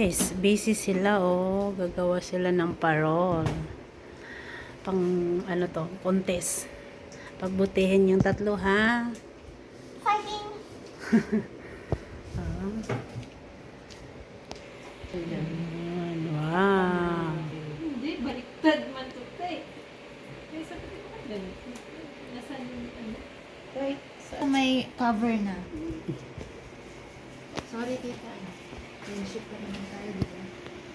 Guys, busy sila oh. Gagawa sila ng parol. Pang ano to, contest. Pagbutihin yung tatlo ha. Fighting! Ah. Ayan, wow. Hindi, baliktad man to tay. Kaya sabi ko ganito? Nasaan yung ano? Right. So, may cover na. Sorry, tita. Friendship pa naman tayo, di ba?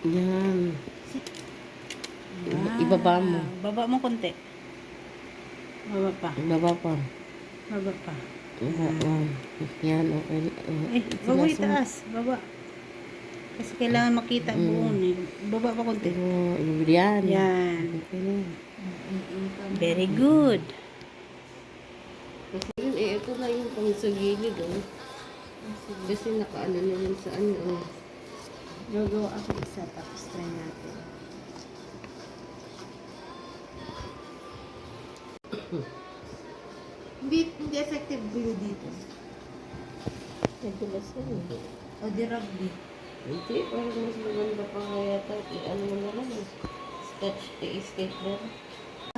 Yan. Wow. Ibaba mo. Baba mo konti. Baba pa. Baba pa. Baba pa. Yan, yan okay. Uh, Eh, baba itaas. Baba. Kasi kailangan makita Mm. buo eh. Baba pa konti. Pero, yan. Yan. Okay na. Very good. Kasi yun, eh, ito na yung pang sa gilid, oh. Kasi nakaano na yun sa ano, oh. Gagawa ako isa, tapos try natin. hindi, hindi effective glue dito. Nadulas yan, eh. O di rugby. Hindi, parang mas maganda pa kaya ito. I-ano mo na lang. Sketch, i-sketch na.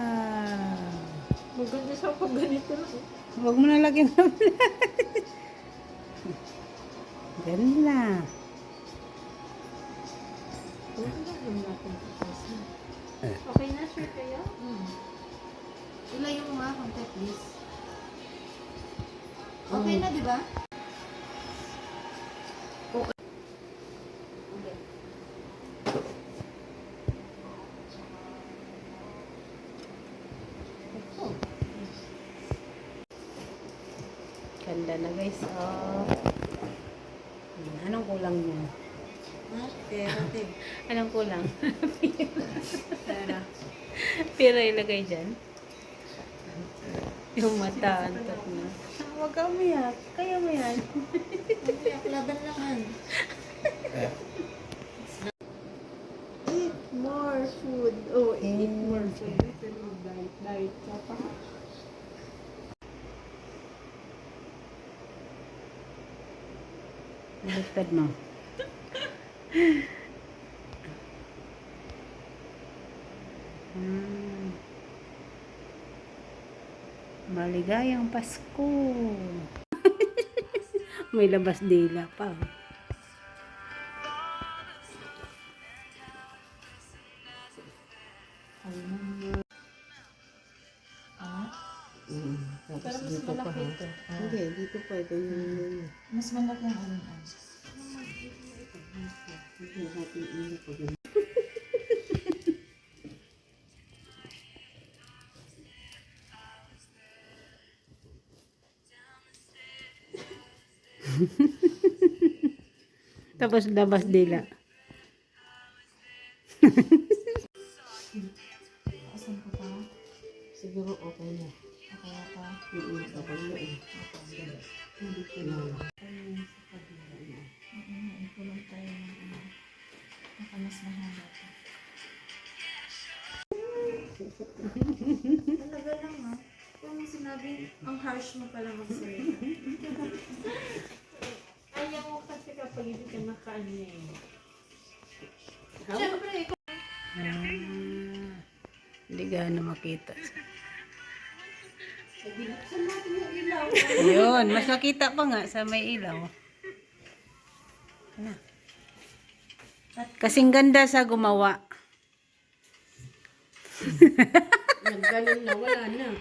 Ah. Maganda siya pag ganito lang. Huwag mo na lagyan ng Ganda. Okay na, di ba? Ganda na guys. Oh. Anong kulang mo? Ha? Pero, te. Anong kulang? Pera. Pera ilagay dyan. Yung mata, antok na. Huwag ka umiyak. Kaya mo yan. Mamaya, laban naman. Eat more food. Oh, eat Mm. more food. Pero mag-diet, diet ka pa. Baliktad mo. Maligayang Pasko. May labas dila pa. Mm. Pero mas dito pa, malaki ha? ito. Hindi, dito pa. Ito yung yun. Mas malaki ang ano. Ito, happy ilo pa Tapos labas dila. Asan ko pa? Siguro okay na. Okay pa. Mm, Okay na eh. Hindi ko na. Ikulong tayo ng ano. Mas mahaba pa. Talaga lang ha. Kung sinabi, ang harsh mo pala magsalita. Nakaano eh. Siyempre, ikaw. Ah, hindi gaano makita. Binuksan natin yung ilaw. Ayun, mas nakita pa nga sa may ilaw. Ano? Kasing ganda sa gumawa. Nagganon na, wala na.